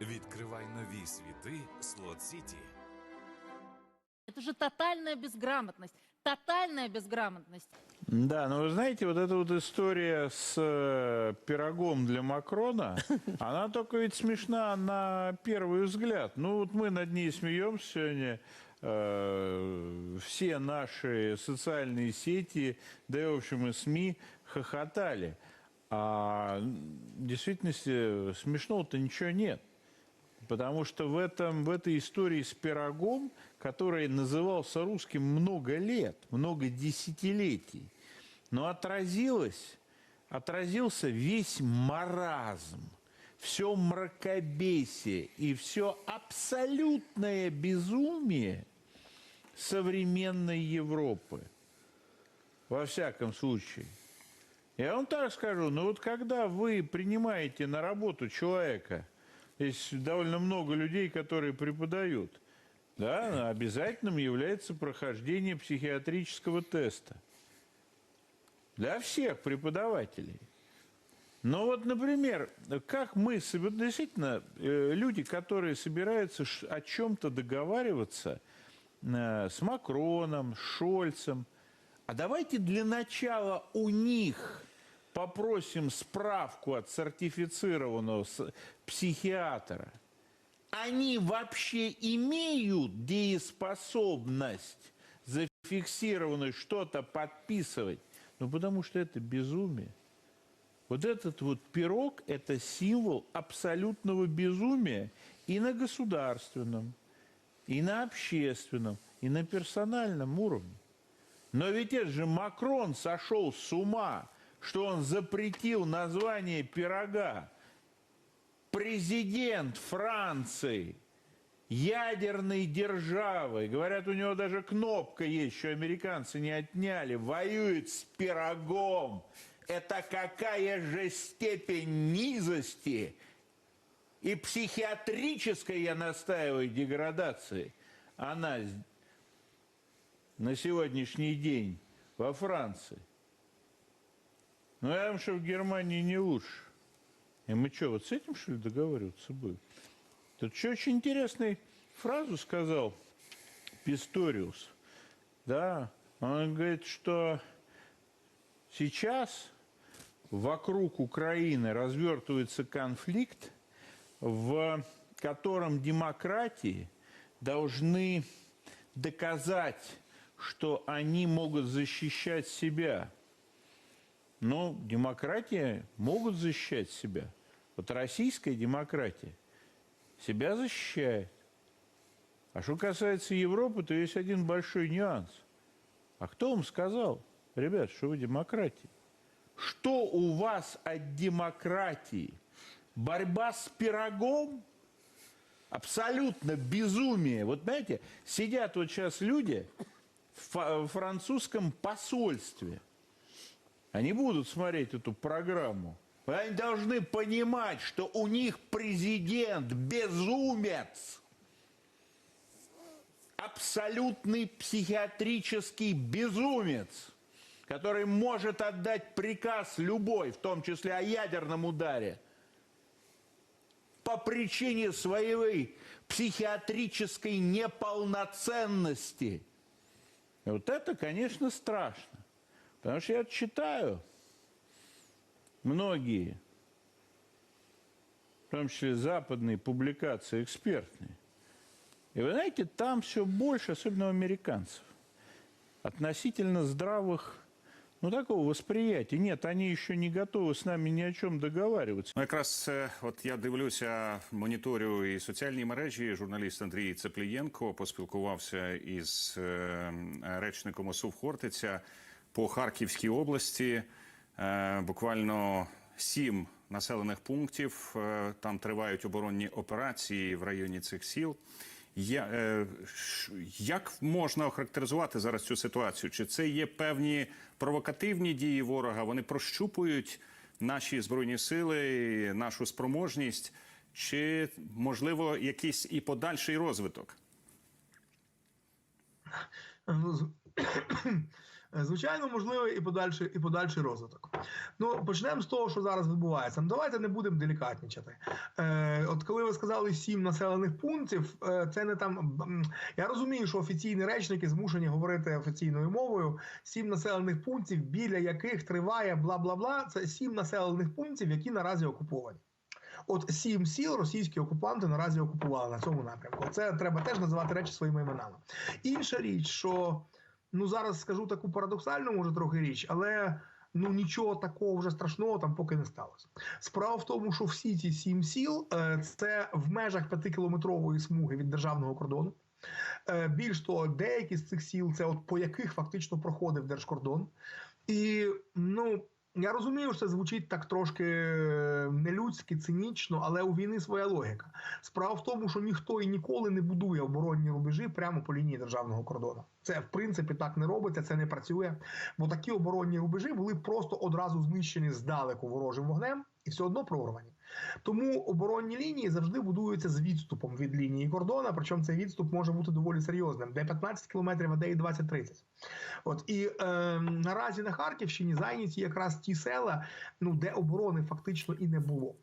Відкривай нові світи Слот Сіті. Это же тотальная безграмотность. Тотальная безграмотность. Да, но вы знаете, вот эта вот история с э, пирогом для Макрона, она только ведь смешна на первый взгляд. Ну вот мы над ней смеемся сегодня, э, все наши социальные сети, да и в общем и СМИ хохотали. А в действительности смешного-то ничего нет. Потому что в, этом, в этой истории с пирогом, который назывался русским много лет, много десятилетий, но отразилось, отразился весь маразм, все мракобесие и все абсолютное безумие современной Европы. Во всяком случае. Я вам так скажу, ну вот когда вы принимаете на работу человека, есть довольно много людей, которые преподают, да, обязательным является прохождение психиатрического теста. Для всех преподавателей. Но вот, например, как мы, действительно, э, люди, которые собираются о чем-то договариваться э, с Макроном, Шольцем, а давайте для начала у них попросим справку от сертифицированного психиатра. Они вообще имеют дееспособность зафиксированную что-то подписывать? Ну, потому что это безумие. Вот этот вот пирог – это символ абсолютного безумия и на государственном, и на общественном, и на персональном уровне. Но ведь это же Макрон сошел с ума, что он запретил название пирога. Президент Франции, ядерной державы, говорят, у него даже кнопка есть, что американцы не отняли, воюет с пирогом. Это какая же степень низости и психиатрической, я настаиваю, деградации она на сегодняшний день во Франции. Ну, я думаю, что в Германии не лучше. И мы что, вот с этим, что ли, договариваться будем? Тут еще очень интересную фразу сказал Писториус. Да, он говорит, что сейчас вокруг Украины развертывается конфликт, в котором демократии должны доказать, что они могут защищать себя. Но демократия могут защищать себя. Вот российская демократия себя защищает. А что касается Европы, то есть один большой нюанс. А кто вам сказал, ребят, что вы демократия? Что у вас от демократии? Борьба с пирогом? Абсолютно безумие. Вот знаете, сидят вот сейчас люди в французском посольстве. Они будут смотреть эту программу. Они должны понимать, что у них президент безумец. Абсолютный психиатрический безумец, который может отдать приказ любой, в том числе о ядерном ударе, по причине своей психиатрической неполноценности. И вот это, конечно, страшно. Потому что я читаю многие, в том числе западные публикации экспертные. И вы знаете, там все больше, особенно у американцев, относительно здравых, ну, такого восприятия. Нет, они еще не готовы с нами ни о чем договариваться. Ну, якраз е, от я дивлюся, моніторю і соціальні мережі. Журналіст Андрій Цеплієнко поспілкувався із е, речником ОСУВ Хортиця По Харківській області. Е, Буквально сім населених пунктів. е, Там тривають оборонні операції в районі цих сіл. Я, е, як можна охарактеризувати зараз цю ситуацію? Чи це є певні провокативні дії ворога? Вони прощупують наші збройні сили, нашу спроможність, чи можливо якийсь і подальший розвиток? Е, Звичайно, можливий і подальший, і подальший розвиток. Ну, почнемо з того, що зараз відбувається. Ну, давайте не будемо делікатнічати. Е, от коли ви сказали сім населених пунктів, е, це не там. Я розумію, що офіційні речники змушені говорити офіційною мовою. Сім населених пунктів, біля яких триває бла бла бла. Це сім населених пунктів, які наразі окуповані. От сім сіл російські окупанти наразі окупували на цьому напрямку. Це треба теж називати речі своїми іменами. Інша річ, що ну зараз скажу таку парадоксальну, може трохи річ, але ну нічого такого вже страшного там поки не сталося. Справа в тому, що всі ці сім сіл е, це в межах п'ятикілометрової смуги від державного кордону. Е, Більш того, деякі з цих сіл це от по яких фактично проходив держкордон. І ну. Я розумію, що це звучить так трошки е, нелюдськи, цинічно, але у війни своя логіка. Справа в тому, що ніхто і ніколи не будує оборонні рубежі прямо по лінії державного кордону. Це в принципі так не робиться, це не працює. Бо такі оборонні рубежі були просто одразу знищені здалеку ворожим вогнем і все одно прорвані. Тому оборонні лінії завжди будуються з відступом від лінії кордону, причому цей відступ може бути доволі серйозним, де 15 кілометрів, а де і 20-30. От і е, наразі на Харківщині зайняті якраз ті села, ну де оборони фактично і не було.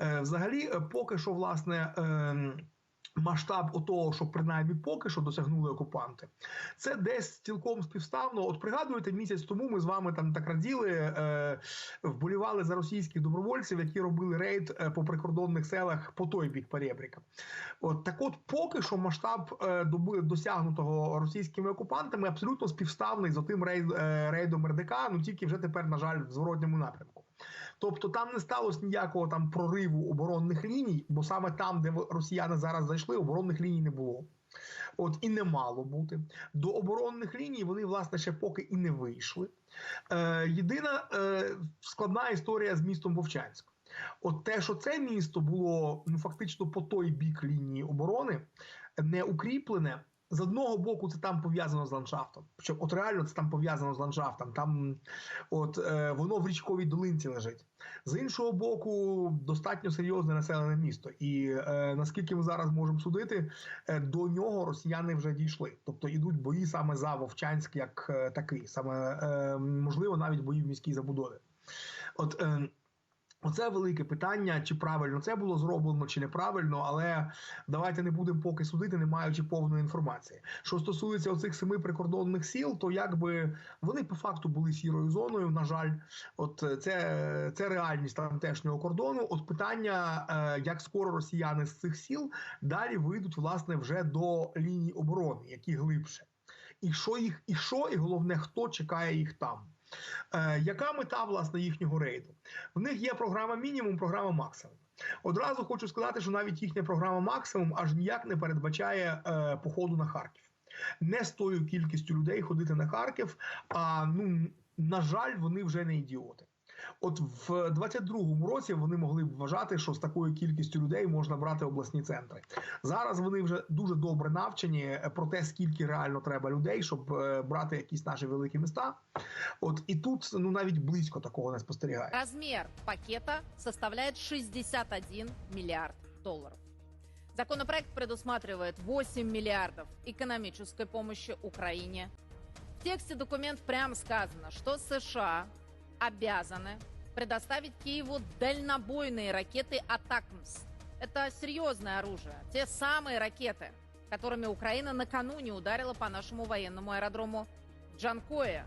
Е, взагалі, е, поки що, власне. Е, Масштаб отого, що принаймні поки що досягнули окупанти, це десь цілком співставно. От пригадуєте, місяць тому ми з вами там так раділи, е, вболівали за російських добровольців, які робили рейд е, по прикордонних селах по той бік Перебріка. От так, от поки що масштаб е, доби досягнутого російськими окупантами абсолютно співставний з отим рейд, е, рейдом РДК, ну тільки вже тепер, на жаль, в зворотньому напрямку. Тобто там не сталося ніякого там прориву оборонних ліній, бо саме там, де росіяни зараз зайшли, оборонних ліній не було. От і не мало бути. До оборонних ліній вони, власне, ще поки і не вийшли. Е, єдина е, складна історія з містом Вовчанськ. От те, що це місто було ну, фактично по той бік лінії оборони, не укріплене. З одного боку, це там пов'язано з ландшафтом. От реально це там пов'язано з ландшафтом. Там от е, воно в річковій долинці лежить. З іншого боку, достатньо серйозне населене місто. І е, наскільки ми зараз можемо судити, е, до нього росіяни вже дійшли. Тобто ідуть бої саме за Вовчанськ, як е, такий, саме е, можливо, навіть бої в міській забудові. От е, Оце велике питання, чи правильно це було зроблено, чи неправильно, але давайте не будемо поки судити, не маючи повної інформації. Що стосується оцих семи прикордонних сіл, то якби вони по факту були сірою зоною. На жаль, от е, це, це реальність тамтешнього кордону. От питання, е, як скоро росіяни з цих сіл далі вийдуть власне вже до ліній оборони, які глибше, і що їх, і що, і головне, хто чекає їх там. Е, яка мета власне їхнього рейду? В них є програма мінімум, програма максимум. Одразу хочу сказати, що навіть їхня програма максимум аж ніяк не передбачає е, походу на Харків. Не з тою кількістю людей ходити на Харків. А ну на жаль, вони вже не ідіоти. От в 22-му році вони могли б вважати, що з такою кількістю людей можна брати обласні центри. Зараз вони вже дуже добре навчені е, про те, скільки реально треба людей, щоб е, брати якісь наші великі міста. От і тут ну навіть близько такого не спостерігає. Размер пакета составляет 61 миллиард долларов. Законопроект предусматривает 8 миллиардов экономической помощи Украине. В тексте документ прямо сказано, что США обязаны предоставить Киеву дальнобойные ракеты «Атакмс». Это серьезное оружие. Те самые ракеты, которыми Украина накануне ударила по нашему военному аэродрому Джанкоя.